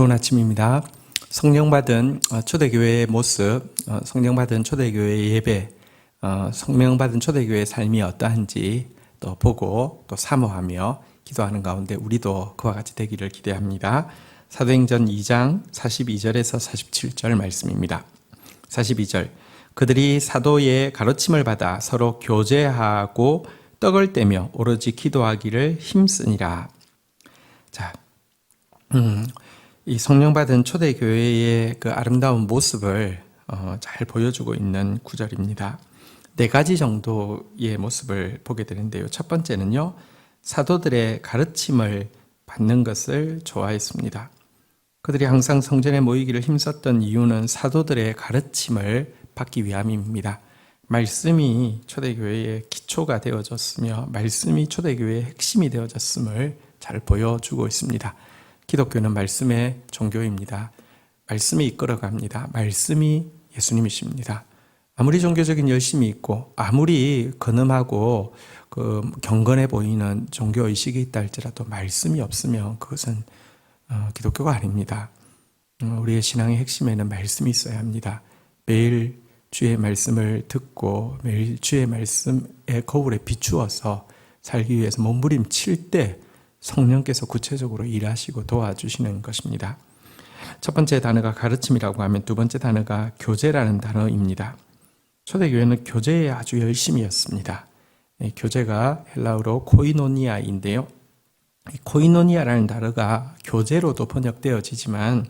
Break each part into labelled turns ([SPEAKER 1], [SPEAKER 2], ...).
[SPEAKER 1] 좋은 아침입니다. 성령받은 어, 초대교회의 모습, 어, 성령받은 초대교회의 예배, 어, 성령받은 초대교회의 삶이 어떠한지 또 보고 또 사모하며 기도하는 가운데 우리도 그와 같이 되기를 기대합니다. 사도행전 2장 42절에서 47절 말씀입니다. 42절 그들이 사도의 가르침을 받아 서로 교제하고 떡을 떼며 오로지 기도하기를 힘쓰니라. 자, 음, 이 성령 받은 초대 교회의 그 아름다운 모습을 어, 잘 보여주고 있는 구절입니다. 네 가지 정도의 모습을 보게 되는데요. 첫 번째는요, 사도들의 가르침을 받는 것을 좋아했습니다. 그들이 항상 성전에 모이기를 힘썼던 이유는 사도들의 가르침을 받기 위함입니다. 말씀이 초대교회의 기초가 되어졌으며 말씀이 초대교회의 핵심이 되어졌음을 잘 보여주고 있습니다. 기독교는 말씀의 종교입니다. 말씀이 이끌어갑니다. 말씀이 예수님이십니다. 아무리 종교적인 열심이 있고 아무리 근엄하고 그 경건해 보이는 종교 의식이 있다 할지라도 말씀이 없으면 그것은 어, 기독교가 아닙니다. 어, 우리의 신앙의 핵심에는 말씀이 있어야 합니다. 매일 주의 말씀을 듣고 매일 주의 말씀의 거울에 비추어서 살기 위해서 몸부림칠 때 성령께서 구체적으로 일하시고 도와주시는 것입니다. 첫 번째 단어가 가르침이라고 하면 두 번째 단어가 교제라는 단어입니다. 초대교회는 교제에 아주 열심이었습니다. 교제가 헬라어로 코이노니아인데요. 코이노니아라는 단어가 교제로도 번역되어지지만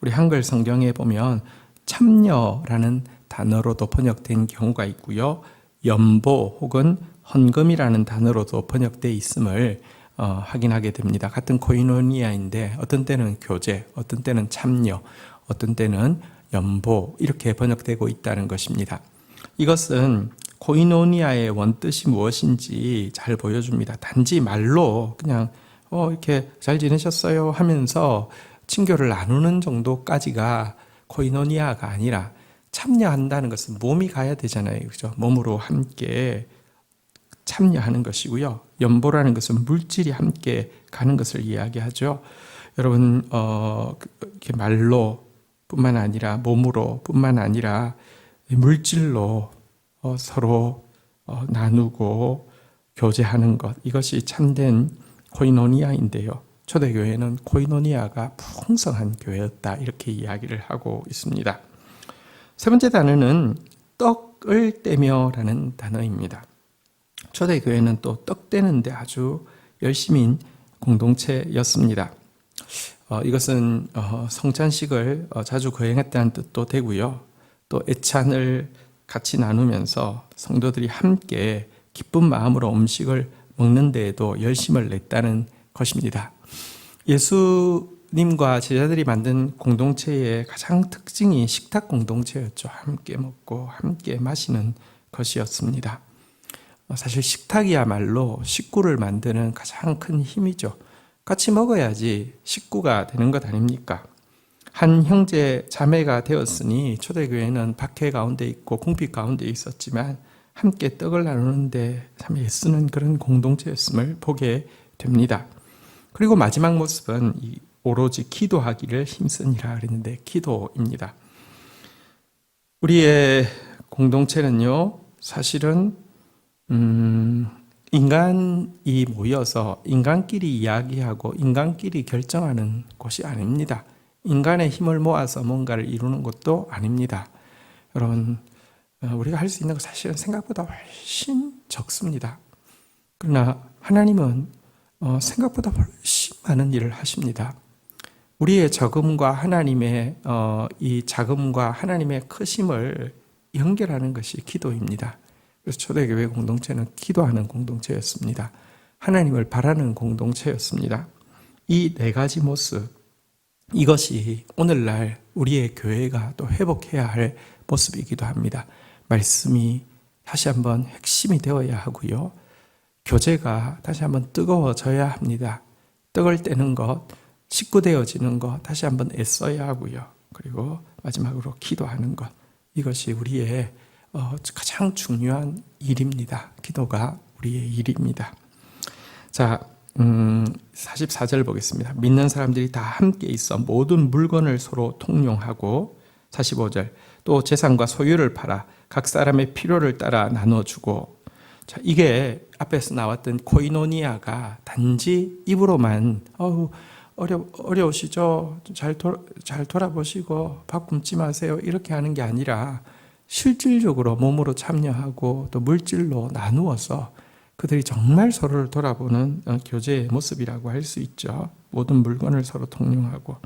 [SPEAKER 1] 우리 한글 성경에 보면 참여라는 단어로도 번역된 경우가 있고요. 연보 혹은 헌금이라는 단어로도 번역되어 있음을 어, 확인하게 됩니다. 같은 코이노니아인데 어떤 때는 교제, 어떤 때는 참여, 어떤 때는 연보 이렇게 번역되고 있다는 것입니다. 이것은 코이노니아의 원뜻이 무엇인지 잘 보여줍니다. 단지 말로 그냥 어 이렇게 잘 지내셨어요 하면서 친교를 나누는 정도까지가 코이노니아가 아니라 참여한다는 것은 몸이 가야 되잖아요. 그죠? 몸으로 함께 참여하는 것이고요. 연보라는 것은 물질이 함께 가는 것을 이야기하죠. 여러분, 어, 이렇게 말로 뿐만 아니라 몸으로 뿐만 아니라 물질로 어, 서로 어, 나누고 교제하는 것. 이것이 참된 코이노니아인데요. 초대교회는 코이노니아가 풍성한 교회였다. 이렇게 이야기를 하고 있습니다. 세 번째 단어는 떡을 떼며라는 단어입니다. 초대교회는 또떡 떼는데 아주 열심인 공동체였습니다. 어, 이것은 어, 성찬식을 어, 자주 거행했다는 뜻도 되고요. 또 애찬을 같이 나누면서 성도들이 함께 기쁜 마음으로 음식을 먹는 데에도 열심을 냈다는 것입니다. 예수님과 제자들이 만든 공동체의 가장 특징이 식탁 공동체였죠. 함께 먹고 함께 마시는 것이었습니다. 사실 식탁이야말로 식구를 만드는 가장 큰 힘이죠. 같이 먹어야지 식구가 되는 것 아닙니까? 한 형제 자매가 되었으니 초대교회는 박해 가운데 있고 궁핍 가운데 있었지만 함께 떡을 나누는데 참 애쓰는 그런 공동체였음을 보게 됩니다. 그리고 마지막 모습은 오로지 기도하기를 힘쓰니라 그랬는데 기도입니다. 우리의 공동체는요, 사실은 음, 인간이 모여서 인간끼리 이야기하고 인간끼리 결정하는 것이 아닙니다. 인간의 힘을 모아서 뭔가를 이루는 것도 아닙니다. 여러분, 어, 우리가 할 수 있는 것 사실은 생각보다 훨씬 적습니다. 그러나 하나님은 어, 생각보다 훨씬 많은 일을 하십니다. 우리의 적음과 하나님의 어, 이 자금과 하나님의 크심을 연결하는 것이 기도입니다. 그래서 초대교회 공동체는 기도하는 공동체였습니다. 하나님을 바라는 공동체였습니다. 이 네 가지 모습, 이것이 오늘날 우리의 교회가 또 회복해야 할 모습이기도 합니다. 말씀이 다시 한번 핵심이 되어야 하고요. 교제가 다시 한번 뜨거워져야 합니다. 떡을 떼는 것, 식구되어지는 것 다시 한번 애써야 하고요. 그리고 마지막으로 기도하는 것. 이것이 우리의 어, 가장 중요한 일입니다. 기도가 우리의 일입니다. 자, 음, 44절 보겠습니다. 믿는 사람들이 다 함께 있어 모든 물건을 서로 통용하고 45절 또 재산과 소유를 팔아 각 사람의 필요를 따라 나눠주고 자, 이게 앞에서 나왔던 코이노니아가 단지 입으로만 어우 어려 어려우시죠? 잘, 돌, 잘 돌아보시고 밥 굶지 마세요. 이렇게 하는 게 아니라 실질적으로 몸으로 참여하고 또 물질로 나누어서 그들이 정말 서로를 돌아보는 어, 교제의 모습이라고 할 수 있죠. 모든 물건을 서로 통용하고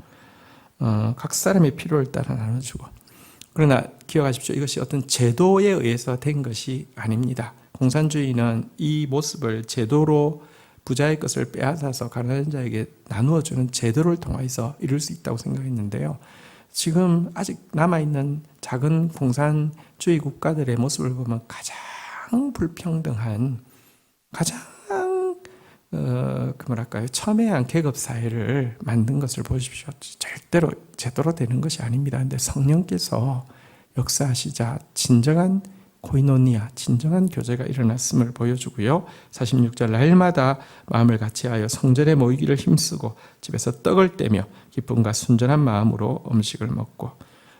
[SPEAKER 1] 어, 각 사람의 필요를 따라 나눠주고 그러나 기억하십시오. 이것이 어떤 제도에 의해서 된 것이 아닙니다. 공산주의는 이 모습을 제도로 부자의 것을 빼앗아서 가난한 자에게 나누어 주는 제도를 통해서 이룰 수 있다고 생각했는데요. 지금 아직 남아 있는 작은 공산주의 국가들의 모습을 보면 가장 불평등한 가장 어, 그 뭐랄까요 첨예한 계급 사회를 만든 것을 보십시오. 절대로 제대로 되는 것이 아닙니다. 근데 성령께서 역사하시자 진정한 코이노니아, 진정한 교제가 일어났음을 보여주고요. 46절 날마다 마음을 같이하여 성전에 모이기를 힘쓰고 집에서 떡을 떼며 기쁨과 순전한 마음으로 음식을 먹고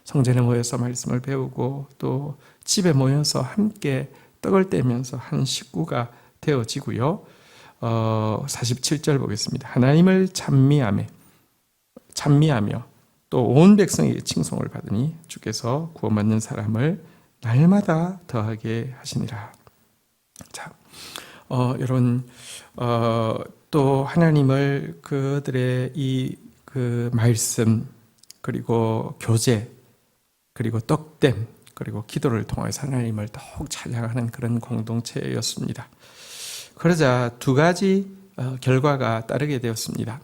[SPEAKER 1] 성전에 모여서 말씀을 배우고 또 집에 모여서 함께 떡을 떼면서 한 식구가 되어지고요. 어, 47절 보겠습니다. 하나님을 찬미하며 찬미하며 또 온 백성에게 칭송을 받으니 주께서 구원받는 사람을 날마다 더하게 하시니라. 자, 어, 여러분, 어, 또 하나님을 그들의 이 그 말씀, 그리고 교제, 그리고 떡댐, 그리고 기도를 통해서 하나님을 더욱 찬양하는 그런 공동체였습니다. 그러자 두 가지 어, 결과가 따르게 되었습니다.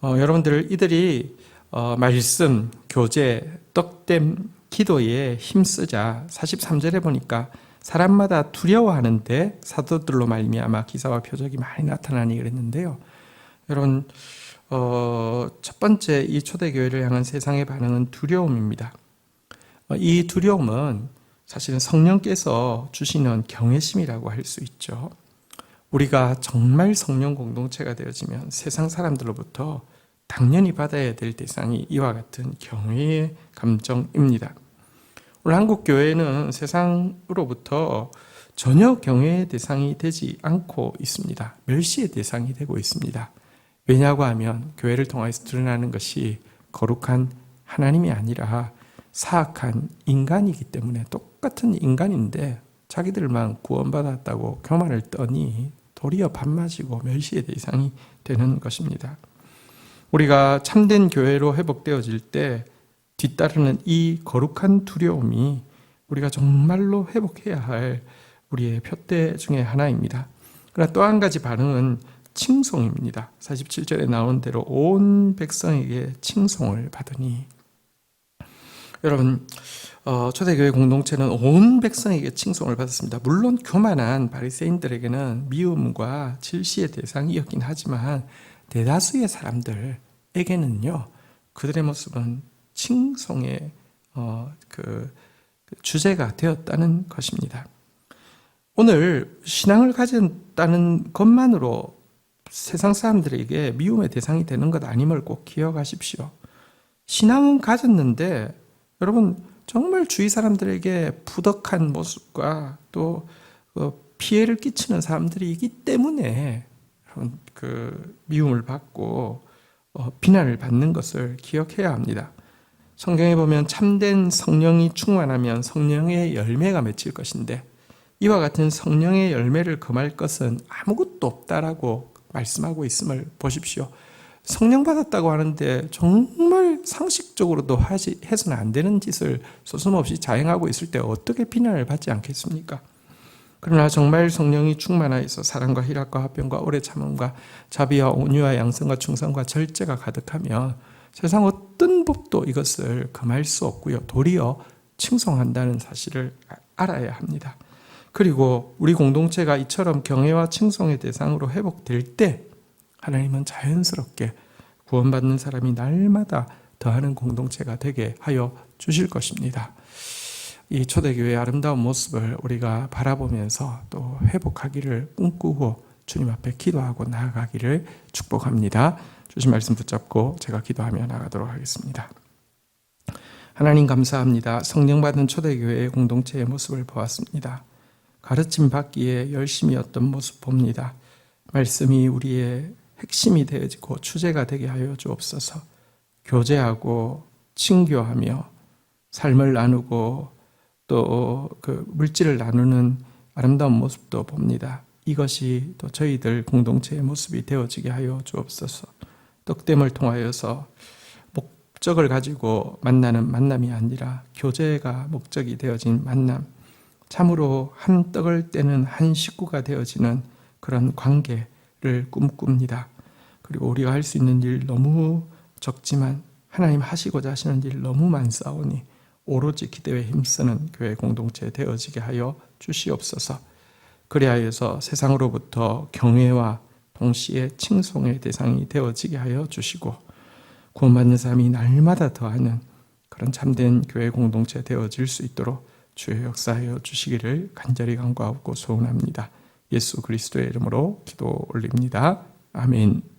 [SPEAKER 1] 어, 여러분들 이들이 어, 말씀, 교제, 떡댐, 기도에 힘쓰자 43절에 보니까 사람마다 두려워하는데 사도들로 말미암아 기사와 표적이 많이 나타나니 그랬는데요. 여러분 어, 첫 번째 이 초대교회를 향한 세상의 반응은 두려움입니다. 어, 이 두려움은 사실은 성령께서 주시는 경외심이라고 할 수 있죠. 우리가 정말 성령 공동체가 되어지면 세상 사람들로부터 당연히 받아야 될 대상이 이와 같은 경외의 감정입니다. 오늘 한국 교회는 세상으로부터 전혀 경외의 대상이 되지 않고 있습니다. 멸시의 대상이 되고 있습니다. 왜냐고 하면 교회를 통해서 드러나는 것이 거룩한 하나님이 아니라 사악한 인간이기 때문에 똑같은 인간인데 자기들만 구원받았다고 교만을 떠니 도리어 밥 마시고 멸시의 대상이 되는 것입니다. 우리가 참된 교회로 회복되어질 때 뒤따르는 이 거룩한 두려움이 우리가 정말로 회복해야 할 우리의 표대 중의 하나입니다. 그러나 또 한 가지 반응은 칭송입니다. 47절에 나온 대로 온 백성에게 칭송을 받으니 여러분 어, 초대교회 공동체는 온 백성에게 칭송을 받았습니다. 물론 교만한 바리새인들에게는 미움과 질시의 대상이었긴 하지만 대다수의 사람들에게는요 그들의 모습은 칭송의 어, 그, 그 주제가 되었다는 것입니다. 오늘 신앙을 가졌다는 것만으로 세상 사람들에게 미움의 대상이 되는 것 아님을 꼭 기억하십시오. 신앙은 가졌는데 여러분 정말 주위 사람들에게 부덕한 모습과 또그 피해를 끼치는 사람들이기 때문에 그 미움을 받고 어, 비난을 받는 것을 기억해야 합니다. 성경에 보면 참된 성령이 충만하면 성령의 열매가 맺힐 것인데 이와 같은 성령의 열매를 금할 것은 아무것도 없다라고 말씀하고 있음을 보십시오. 성령 받았다고 하는데 정말 상식적으로도 하지, 해서는 안 되는 짓을 소슴없이 자행하고 있을 때 어떻게 비난을 받지 않겠습니까? 그러나 정말 성령이 충만하여서 사랑과 희락과 화평과 오래 참음과 자비와 온유와 양성과 충성과 절제가 가득하면 세상 어떤 법도 이것을 금할 수 없고요. 도리어 칭송한다는 사실을 알아야 합니다. 그리고 우리 공동체가 이처럼 경외와 칭송의 대상으로 회복될 때 하나님은 자연스럽게 구원받는 사람이 날마다 더하는 공동체가 되게 하여 주실 것입니다. 이 초대교회의 아름다운 모습을 우리가 바라보면서 또 회복하기를 꿈꾸고 주님 앞에 기도하고 나아가기를 축복합니다. 주신 말씀 붙잡고 제가 기도하며 나가도록 하겠습니다. 하나님 감사합니다. 성령 받은 초대교회의 공동체의 모습을 보았습니다. 가르침 받기에 어떤 모습 봅니다. 말씀이 우리의 핵심이 되어지고 주제가 되게 하여 주옵소서. 교제하고 친교하며 삶을 나누고 또 그 물질을 나누는 아름다운 모습도 봅니다. 이것이 또 저희들 공동체의 모습이 되어지게 하여 주옵소서. 떡됨을 통하여서 목적을 가지고 만나는 만남이 아니라 교제가 목적이 되어진 만남. 참으로 한 떡을 떼는 한 식구가 되어지는 그런 관계를 꿈꿉니다. 그리고 우리가 할 수 있는 일 너무 적지만 하나님 하시고자 하시는 일 너무 많사오니 오로지 기대에 힘쓰는 교회 공동체 되어지게 하여 주시옵소서. 그리하여서 세상으로부터 경외와 동시에 칭송의 대상이 되어지게 하여 주시고 구원받는 삶이 날마다 더하는 그런 참된 교회 공동체 되어질 수 있도록 주의 역사하여 주시기를 간절히 간구하고 소원합니다. 예수 그리스도의 이름으로 기도 올립니다. 아멘.